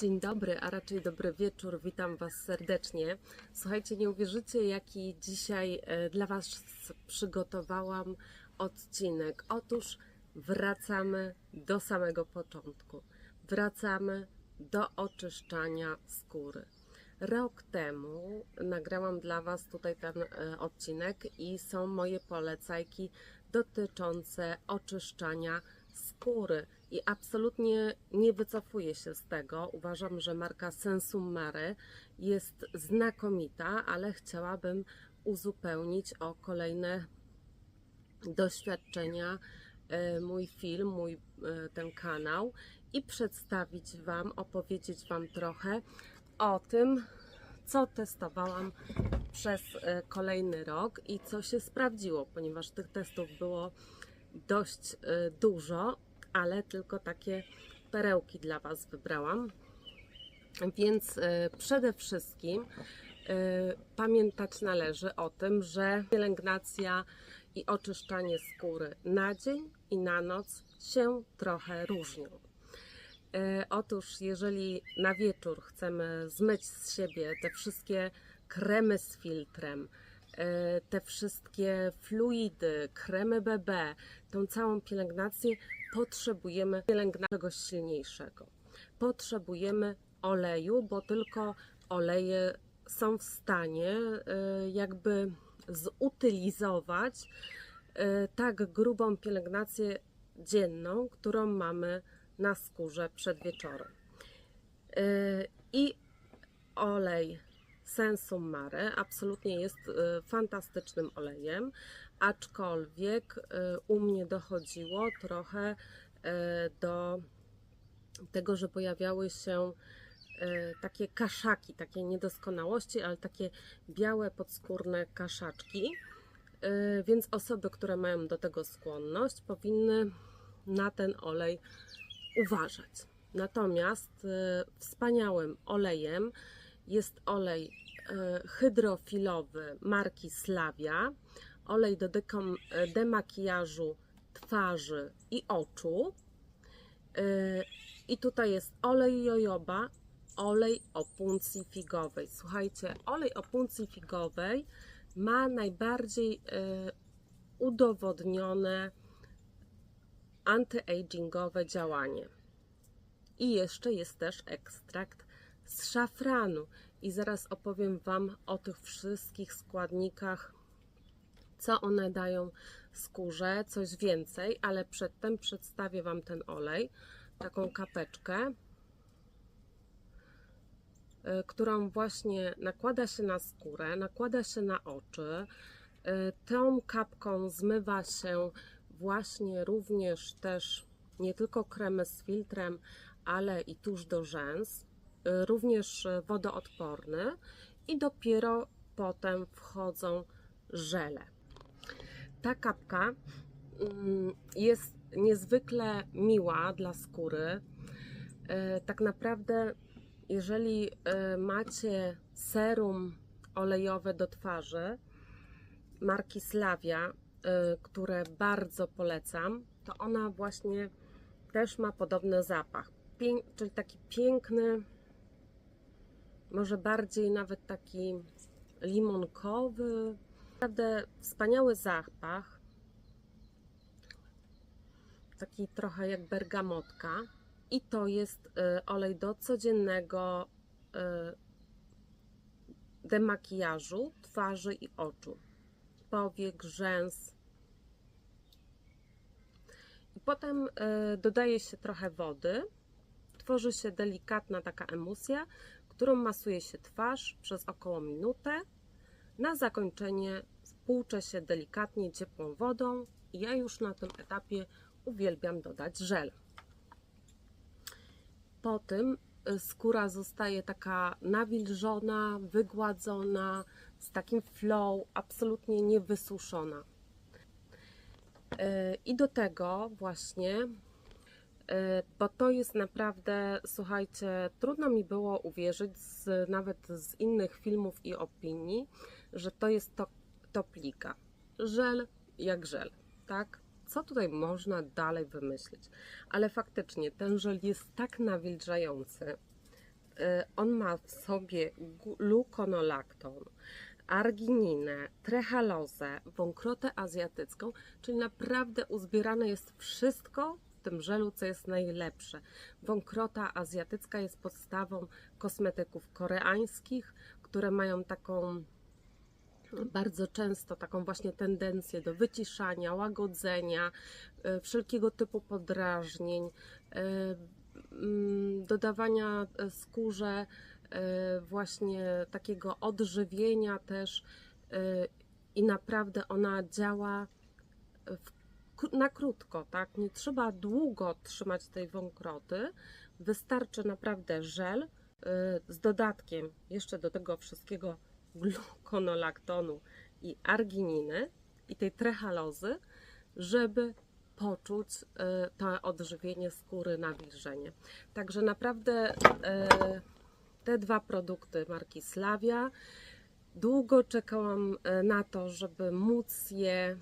Dzień dobry, a raczej dobry wieczór. Witam Was serdecznie. Słuchajcie, nie uwierzycie, jaki dzisiaj e, dla Was przygotowałam odcinek. Otóż wracamy do samego początku. Wracamy do oczyszczania skóry. Rok temu nagrałam dla Was tutaj ten e, odcinek i są moje polecajki dotyczące oczyszczania skóry i absolutnie nie wycofuję się z tego. Uważam, że marka Sensum Mare jest znakomita, ale chciałabym uzupełnić o kolejne doświadczenia e, mój film, mój e, ten kanał i przedstawić Wam, opowiedzieć Wam trochę o tym, co testowałam przez e, kolejny rok i co się sprawdziło, ponieważ tych testów było dość y, dużo, ale tylko takie perełki dla Was wybrałam. Więc y, przede wszystkim y, pamiętać należy o tym, że pielęgnacja i oczyszczanie skóry na dzień i na noc się trochę różnią. Otóż, jeżeli na wieczór chcemy zmyć z siebie te wszystkie kremy z filtrem, E, te wszystkie fluidy, kremy BB, tą całą pielęgnację, potrzebujemy pielęgnaczego silniejszego. Potrzebujemy oleju, bo tylko oleje są w stanie e, jakby zutylizować e, tak grubą pielęgnację dzienną, którą mamy na skórze przed wieczorem. I olej Sensum Mare absolutnie jest y, fantastycznym olejem, aczkolwiek y, u mnie dochodziło trochę y, do tego, że pojawiały się takie kaszaki, takie niedoskonałości, ale takie białe podskórne kaszaczki. Więc osoby, które mają do tego skłonność, powinny na ten olej uważać. Natomiast wspaniałym olejem jest olej e, hydrofilowy marki Slavia, olej do e, demakijażu twarzy i oczu. E, I tutaj jest olej jojoba, olej o puncji figowej. Słuchajcie, olej o puncji figowej ma najbardziej udowodnione antyagingowe działanie. I jeszcze jest też ekstrakt z szafranu. I zaraz opowiem Wam o tych wszystkich składnikach, co one dają skórze, coś więcej, ale przedtem przedstawię Wam ten olej, taką kapeczkę, y, którą właśnie nakłada się na skórę, nakłada się na oczy. Y, tą kapką zmywa się właśnie również też nie tylko kremy z filtrem, ale i tuż do rzęs również wodoodporny i dopiero potem wchodzą żele. Ta kapka mm, jest niezwykle miła dla skóry. E, tak naprawdę, jeżeli e, macie serum olejowe do twarzy marki Slavia, e, które bardzo polecam, to ona właśnie też ma podobny zapach, czyli taki piękny, może bardziej nawet taki limonkowy. Naprawdę wspaniały zapach. Taki trochę jak bergamotka. I to jest y, olej do codziennego y, demakijażu twarzy i oczu. Powiek, rzęs. I potem y, dodaje się trochę wody. Tworzy się delikatna taka emusja, którą masuje się twarz przez około minutę. Na zakończenie spłucze się delikatnie ciepłą wodą ja już na tym etapie uwielbiam dodać żel. Po tym y, skóra zostaje taka nawilżona, wygładzona, z takim flow, absolutnie niewysuszona. Y, I do tego właśnie bo to jest naprawdę, słuchajcie, trudno mi było uwierzyć z, nawet z innych filmów i opinii, że to jest to, toplika. Żel jak żel, tak? Co tutaj można dalej wymyślić? Ale faktycznie ten żel jest tak nawilżający, on ma w sobie gluconolakton, argininę, trehalozę, wąkrotę azjatycką, czyli naprawdę uzbierane jest wszystko w tym żelu, co jest najlepsze. Wąkrota azjatycka jest podstawą kosmetyków koreańskich, które mają taką bardzo często taką właśnie tendencję do wyciszania, łagodzenia, e, wszelkiego typu podrażnień, e, mm, dodawania e, skórze właśnie takiego odżywienia też i naprawdę ona działa w, na krótko, tak? Nie trzeba długo trzymać tej wąkroty. Wystarczy naprawdę żel e, z dodatkiem jeszcze do tego wszystkiego gluconolaktonu i argininy i tej trehalozy, żeby poczuć e, to odżywienie skóry, nawilżenie. Także naprawdę e, te dwa produkty marki Slavia. Długo czekałam na to, żeby móc je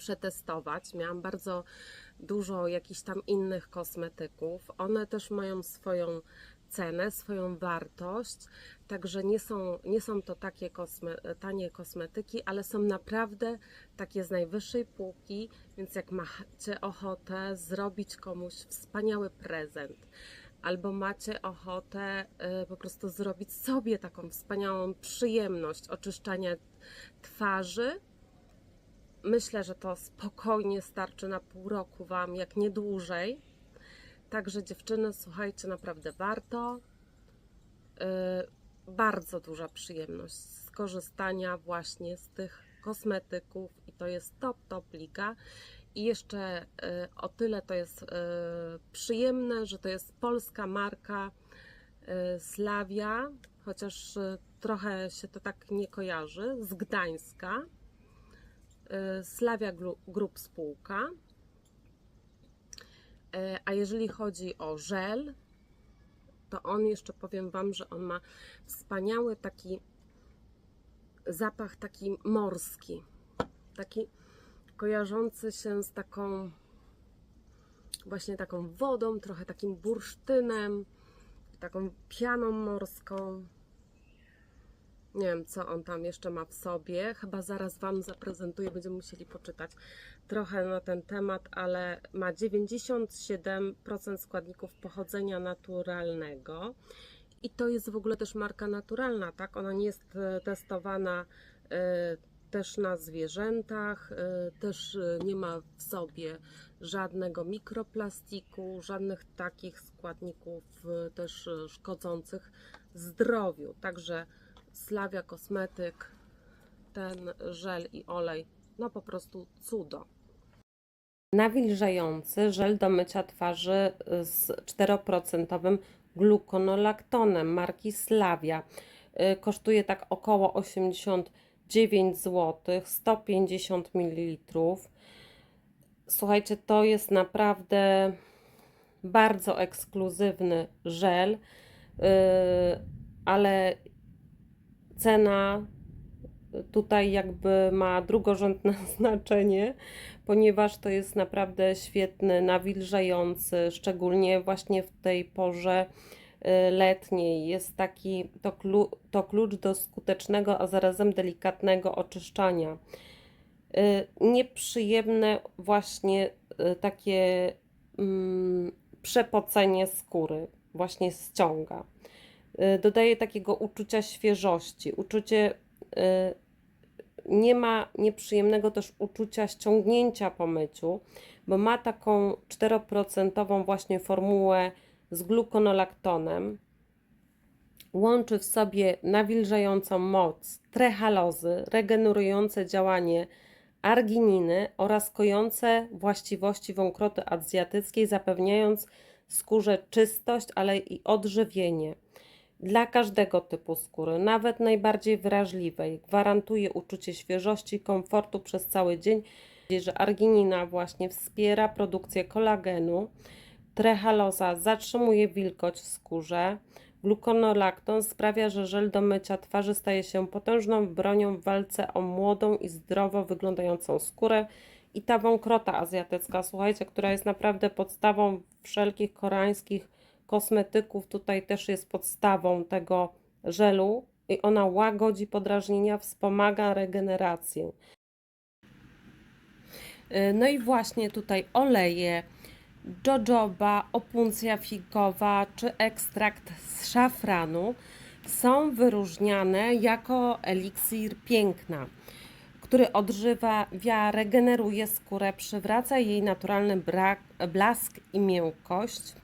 przetestować. Miałam bardzo dużo jakichś tam innych kosmetyków. One też mają swoją cenę, swoją wartość, także nie są, nie są to takie kosme, tanie kosmetyki, ale są naprawdę takie z najwyższej półki, więc jak macie ochotę zrobić komuś wspaniały prezent, albo macie ochotę y, po prostu zrobić sobie taką wspaniałą przyjemność oczyszczania twarzy, myślę, że to spokojnie starczy na pół roku Wam, jak nie dłużej. Także dziewczyny, słuchajcie, naprawdę warto. Yy, bardzo duża przyjemność z korzystania właśnie z tych kosmetyków i to jest top, top liga. I jeszcze yy, o tyle to jest yy, przyjemne, że to jest polska marka Slavia, chociaż trochę się to tak nie kojarzy, z Gdańska. Yy, Slavia Group spółka. E, A jeżeli chodzi o żel, to on jeszcze powiem Wam, że on ma wspaniały taki zapach taki morski. Taki kojarzący się z taką właśnie taką wodą, trochę takim bursztynem, taką pianą morską. Nie wiem, co on tam jeszcze ma w sobie. Chyba zaraz Wam zaprezentuję, będziemy musieli poczytać trochę na ten temat, ale ma 97% składników pochodzenia naturalnego. I to jest w ogóle też marka naturalna, tak? Ona nie jest e, testowana e, też na zwierzętach, e, też nie ma w sobie żadnego mikroplastiku, żadnych takich składników też szkodzących zdrowiu. Także Slavia Kosmetyk, ten żel i olej, no po prostu cudo. Nawilżający żel do mycia twarzy z 4% gluconolaktonem marki Slavia. Y, Kosztuje tak około 89 zł, 150 ml. Słuchajcie, to jest naprawdę bardzo ekskluzywny żel, yy, ale cena tutaj jakby ma drugorzędne znaczenie, ponieważ to jest naprawdę świetny, nawilżający, szczególnie właśnie w tej porze y, letniej. Jest taki, to, klu, to klucz do skutecznego, a zarazem delikatnego oczyszczania. Y, Nieprzyjemne właśnie y, takie mm, przepocenie skóry właśnie ściąga. Y, Dodaje takiego uczucia świeżości, uczucie y, nie ma nieprzyjemnego też uczucia ściągnięcia po myciu, bo ma taką 4% właśnie formułę z gluconolaktonem. Łączy w sobie nawilżającą moc trehalozy, regenerujące działanie argininy oraz kojące właściwości wąkroty azjatyckiej, zapewniając skórze czystość, ale i odżywienie. Dla każdego typu skóry, nawet najbardziej wrażliwej, gwarantuje uczucie świeżości i komfortu przez cały dzień, że arginina właśnie wspiera produkcję kolagenu, trehaloza zatrzymuje wilgoć w skórze, gluconolakton sprawia, że żel do mycia twarzy staje się potężną bronią w walce o młodą i zdrowo wyglądającą skórę i ta wąkrota azjatycka, słuchajcie, która jest naprawdę podstawą wszelkich koreańskich kosmetyków tutaj też jest podstawą tego żelu i ona łagodzi podrażnienia, wspomaga regenerację. Y, No i właśnie tutaj oleje, jojoba, opuncja figowa czy ekstrakt z szafranu są wyróżniane jako eliksir piękna, który odżywia, regeneruje skórę, przywraca jej naturalny brak, blask i miękkość.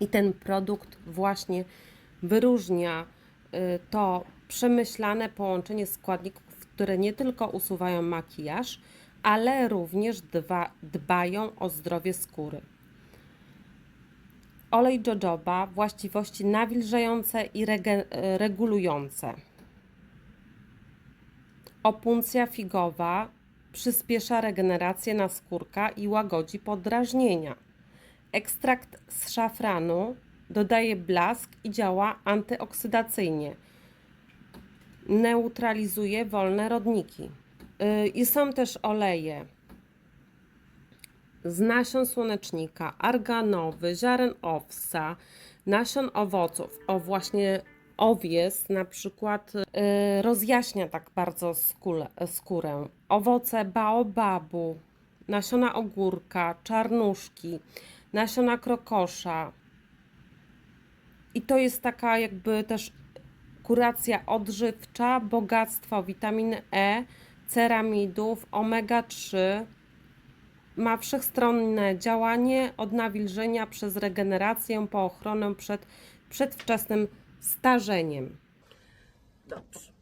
I ten produkt właśnie wyróżnia y, to przemyślane połączenie składników, które nie tylko usuwają makijaż, ale również dba, dbają o zdrowie skóry. Olej jojoba właściwości nawilżające i rege, y, regulujące. Opuncja figowa przyspiesza regenerację naskórka i łagodzi podrażnienia. Ekstrakt z szafranu dodaje blask i działa antyoksydacyjnie. Neutralizuje wolne rodniki. Yy, I są też oleje z nasion słonecznika, arganowy, ziaren owsa, nasion owoców. O właśnie owies na przykład yy, rozjaśnia tak bardzo skórę. Owoce baobabu, nasiona ogórka, czarnuszki, nasiona krokosza. I to jest taka jakby też kuracja odżywcza, bogactwo witaminy E, ceramidów, omega-3. Ma wszechstronne działanie od nawilżenia przez regenerację po ochronę przed przedwczesnym starzeniem. Dobrze.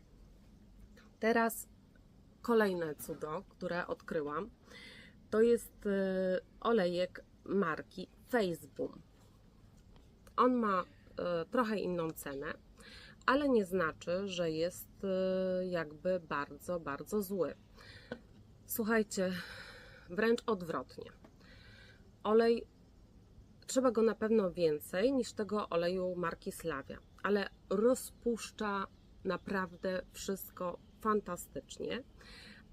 Teraz kolejne cudo, które odkryłam, to jest y, olejek marki Facebook. On ma y, trochę inną cenę, ale nie znaczy, że jest y, jakby bardzo, bardzo zły. Słuchajcie, wręcz odwrotnie. Olej, trzeba go na pewno więcej niż tego oleju marki Slavia, ale rozpuszcza naprawdę wszystko fantastycznie.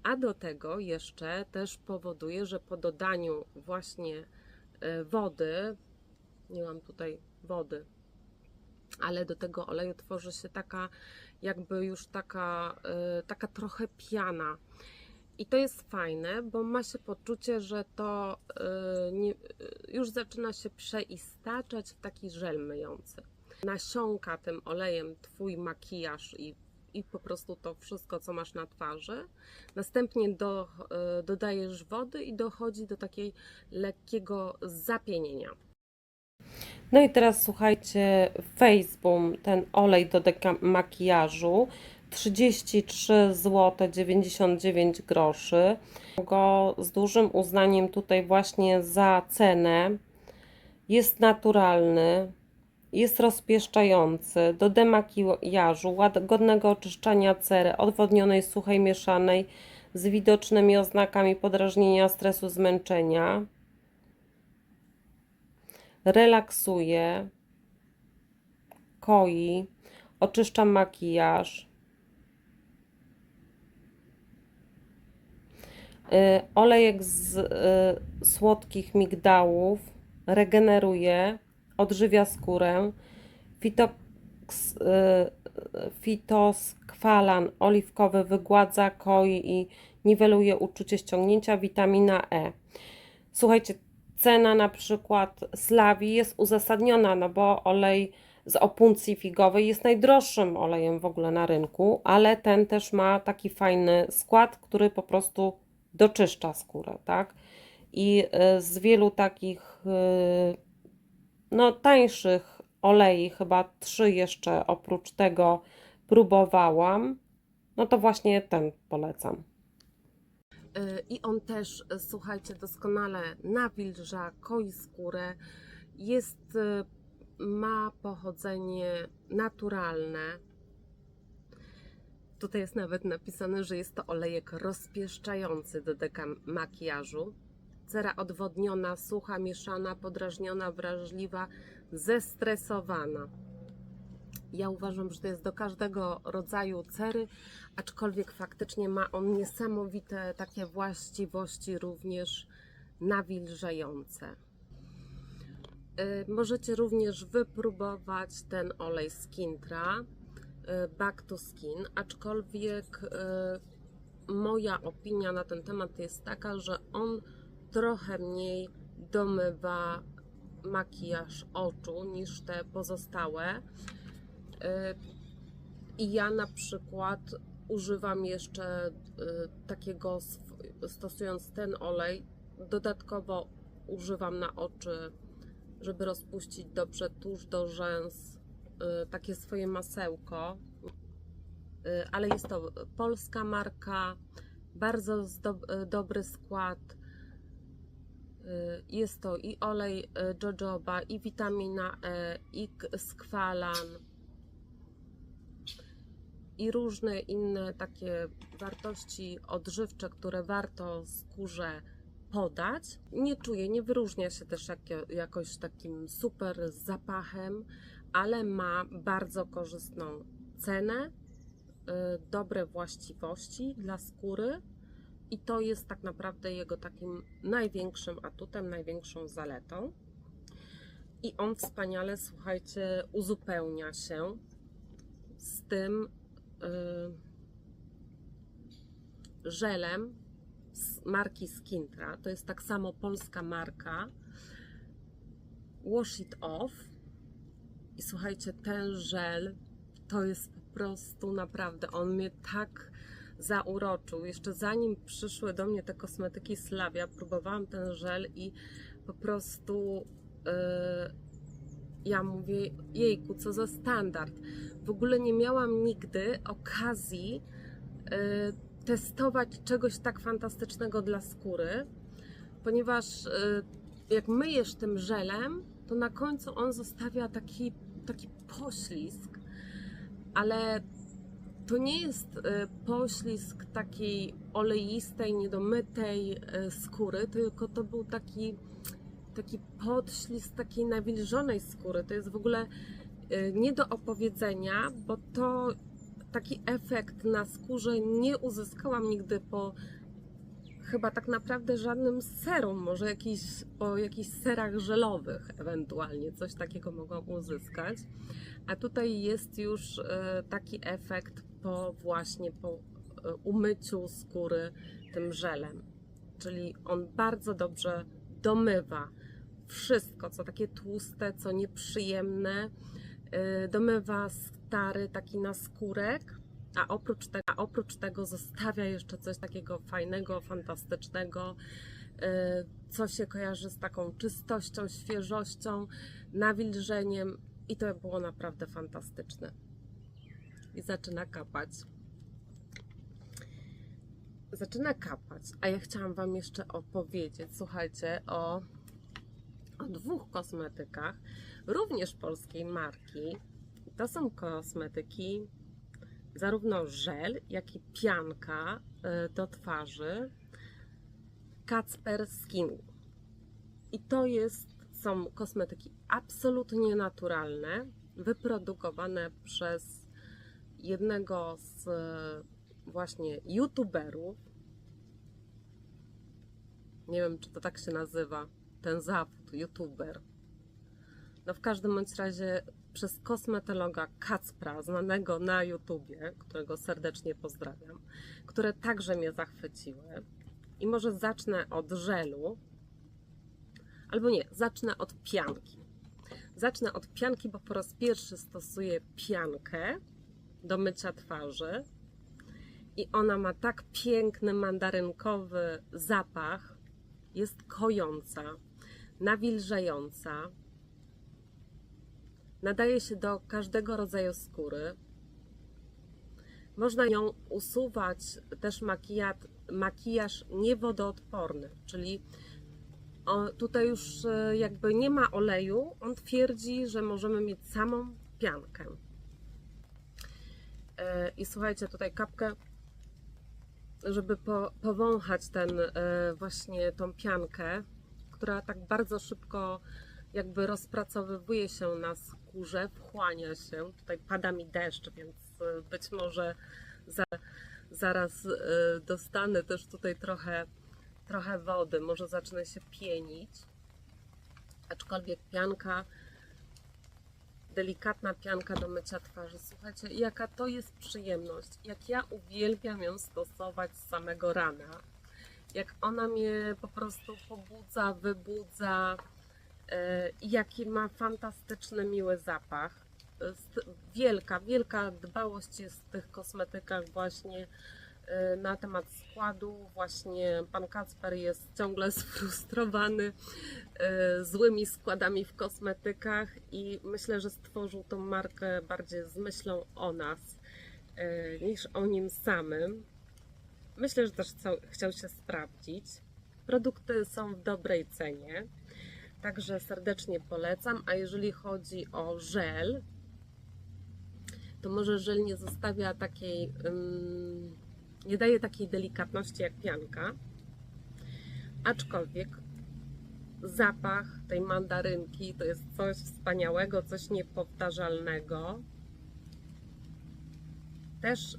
A do tego jeszcze też powoduje, że po dodaniu właśnie wody, nie mam tutaj wody, ale do tego oleju tworzy się taka, jakby już taka, y, taka trochę piana. I to jest fajne, bo ma się poczucie, że to y, nie, y, już zaczyna się przeistaczać w taki żel myjący. Nasiąka tym olejem Twój makijaż i, i po prostu to wszystko, co masz na twarzy. Następnie do, y, dodajesz wody i dochodzi do takiej lekkiego zapienienia. No i teraz słuchajcie, Facebook, ten olej do makijażu 33 zł 99 groszy. Go z dużym uznaniem tutaj właśnie za cenę. Jest naturalny, jest rozpieszczający, do demakijażu, łagodnego oczyszczania cery, odwodnionej, suchej, mieszanej z widocznymi oznakami podrażnienia, stresu, zmęczenia. Relaksuje, koi, oczyszcza makijaż. Y, Olejek z y, słodkich migdałów. Regeneruje, odżywia skórę. Fitoks, y, fitoskwalan oliwkowy wygładza, koi i niweluje uczucie ściągnięcia. Witamina E. Słuchajcie, cena na przykład Slawi jest uzasadniona, no bo olej z opuncji figowej jest najdroższym olejem w ogóle na rynku, ale ten też ma taki fajny skład, który po prostu doczyszcza skórę, tak? I y, z wielu takich y, no tańszych olei, chyba trzy jeszcze oprócz tego próbowałam, no to właśnie ten polecam. Y, I on też, y, słuchajcie, doskonale nawilża, koi skórę. Jest, y, ma pochodzenie naturalne. Tutaj jest nawet napisane, że jest to olejek rozpieszczający do deka makijażu. Cera odwodniona, sucha, mieszana, podrażniona, wrażliwa, zestresowana. Ja uważam, że to jest do każdego rodzaju cery, aczkolwiek faktycznie ma on niesamowite takie właściwości również nawilżające. Y, Możecie również wypróbować ten olej z Kintra y, Back to Skin, aczkolwiek y, moja opinia na ten temat jest taka, że on trochę mniej domywa makijaż oczu niż te pozostałe. Y, I ja na przykład używam jeszcze y, takiego, stosując ten olej, dodatkowo używam na oczy, żeby rozpuścić dobrze tuż do rzęs, y, takie swoje masełko. Ale jest to polska marka, bardzo dobry skład. Y, Jest to i olej y, jojoba, i witamina E, i skwalan, i różne inne takie wartości odżywcze, które warto skórze podać. Nie czuję, nie wyróżnia się też jak, jakoś takim super zapachem, ale ma bardzo korzystną cenę, y, dobre właściwości dla skóry i to jest tak naprawdę jego takim największym atutem, największą zaletą. I on wspaniale, słuchajcie, uzupełnia się z tym y, żelem z marki Skintra. To jest tak samo polska marka. Wash It Off. I słuchajcie, ten żel to jest po prostu naprawdę, on mnie tak zauroczył. Jeszcze zanim przyszły do mnie te kosmetyki Slavia, próbowałam ten żel i po prostu y, ja mówię, jejku, co za standard. W ogóle nie miałam nigdy okazji y, testować czegoś tak fantastycznego dla skóry, ponieważ y, jak myjesz tym żelem, to na końcu on zostawia taki, taki poślizg, ale to nie jest y, poślizg takiej oleistej, niedomytej y, skóry, tylko to był taki, taki podślizg takiej nawilżonej skóry. To jest w ogóle y, nie do opowiedzenia, bo to taki efekt na skórze nie uzyskałam nigdy po chyba tak naprawdę żadnym serum, może jakiś, po jakichś serach żelowych ewentualnie coś takiego mogłam uzyskać. A tutaj jest już e, taki efekt po właśnie po e, umyciu skóry tym żelem. Czyli on bardzo dobrze domywa wszystko, co takie tłuste, co nieprzyjemne. E, Domywa stary taki naskórek, a oprócz, a oprócz tego zostawia jeszcze coś takiego fajnego, fantastycznego, e, co się kojarzy z taką czystością, świeżością, nawilżeniem i to było naprawdę fantastyczne. I zaczyna kapać. Zaczyna kapać, a ja chciałam Wam jeszcze opowiedzieć, słuchajcie, o, o dwóch kosmetykach, również polskiej marki. To są kosmetyki zarówno żel, jak i pianka y, do twarzy Kacper Skin. I to jest, są kosmetyki absolutnie naturalne, wyprodukowane przez jednego z y, właśnie youtuberów. Nie wiem, czy to tak się nazywa, ten zawód, youtuber. No w każdym bądź razie przez kosmetologa Kacpra, znanego na YouTubie, którego serdecznie pozdrawiam, które także mnie zachwyciły. I może zacznę od żelu, albo nie, zacznę od pianki. Zacznę od pianki, bo po raz pierwszy stosuję piankę do mycia twarzy. I ona ma tak piękny mandarynkowy zapach, jest kojąca, nawilżająca, nadaje się do każdego rodzaju skóry. Można nią usuwać też makijaż, makijaż niewodoodporny, czyli tutaj już e, jakby nie ma oleju. On twierdzi, że możemy mieć samą piankę. E, I słuchajcie, tutaj kapkę, żeby po, powąchać ten e, właśnie tą piankę, która tak bardzo szybko jakby rozpracowywuje się na skórze, wchłania się. Tutaj pada mi deszcz, więc e, być może za, zaraz dostanę też tutaj trochę, trochę wody, może zacznę się pienić. aczkolwiek pianka, delikatna pianka do mycia twarzy. Słuchajcie, jaka to jest przyjemność. Jak ja uwielbiam ją stosować z samego rana. Jak ona mnie po prostu pobudza, wybudza. e, I jaki ma fantastyczny, miły zapach. Jest Wielka, wielka dbałość jest w tych kosmetykach właśnie e, na temat składu. Właśnie pan Kacper jest ciągle sfrustrowany e, złymi składami w kosmetykach i myślę, że stworzył tą markę bardziej z myślą o nas e, niż o nim samym. Myślę, że też chciał, się sprawdzić. Produkty są w dobrej cenie, także serdecznie polecam. A jeżeli chodzi o żel, to może żel nie zostawia takiej, ym, nie daje takiej delikatności jak pianka, aczkolwiek zapach tej mandarynki to jest coś wspaniałego, coś niepowtarzalnego. Też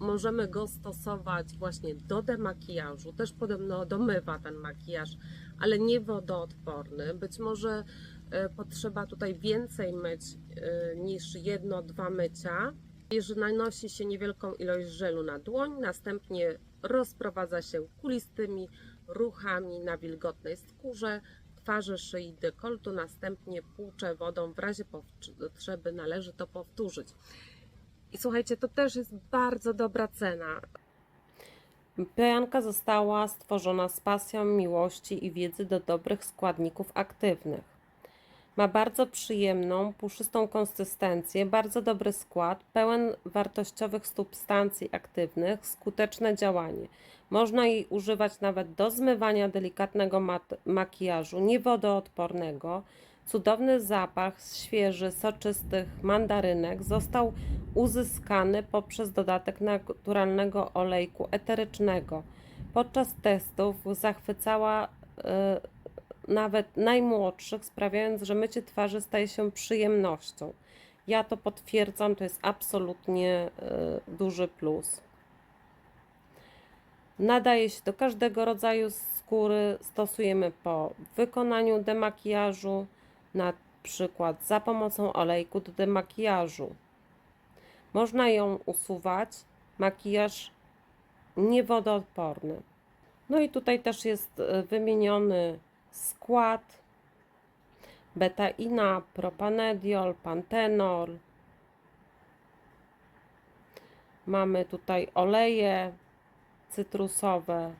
możemy go stosować właśnie do demakijażu. Też podobno domywa ten makijaż, ale nie wodoodporny. Być może e, potrzeba tutaj więcej myć e, niż jedno, dwa mycia. Jeżeli nanosi się niewielką ilość żelu na dłoń, następnie rozprowadza się kulistymi ruchami na wilgotnej skórze, twarzy, szyi, dekoltu, następnie płucze wodą. W razie potrzeby należy to powtórzyć. I słuchajcie, to też jest bardzo dobra cena. Pianka została stworzona z pasją, miłości i wiedzy do dobrych składników aktywnych. Ma bardzo przyjemną, puszystą konsystencję, bardzo dobry skład, pełen wartościowych substancji aktywnych, skuteczne działanie. Można jej używać nawet do zmywania delikatnego makijażu, niewodoodpornego. Cudowny zapach świeży, soczystych mandarynek został uzyskany poprzez dodatek naturalnego olejku eterycznego. Podczas testów zachwycała e, nawet najmłodszych, sprawiając, że mycie twarzy staje się przyjemnością. Ja to potwierdzam, to jest absolutnie e, duży plus. Nadaje się do każdego rodzaju skóry. Stosujemy po wykonaniu demakijażu, na przykład za pomocą olejku do demakijażu. Można ją usuwać. Makijaż niewodoodporny. No i tutaj też jest e, wymieniony skład betaina, propanediol, pantenol. Mamy tutaj oleje cytrusowe,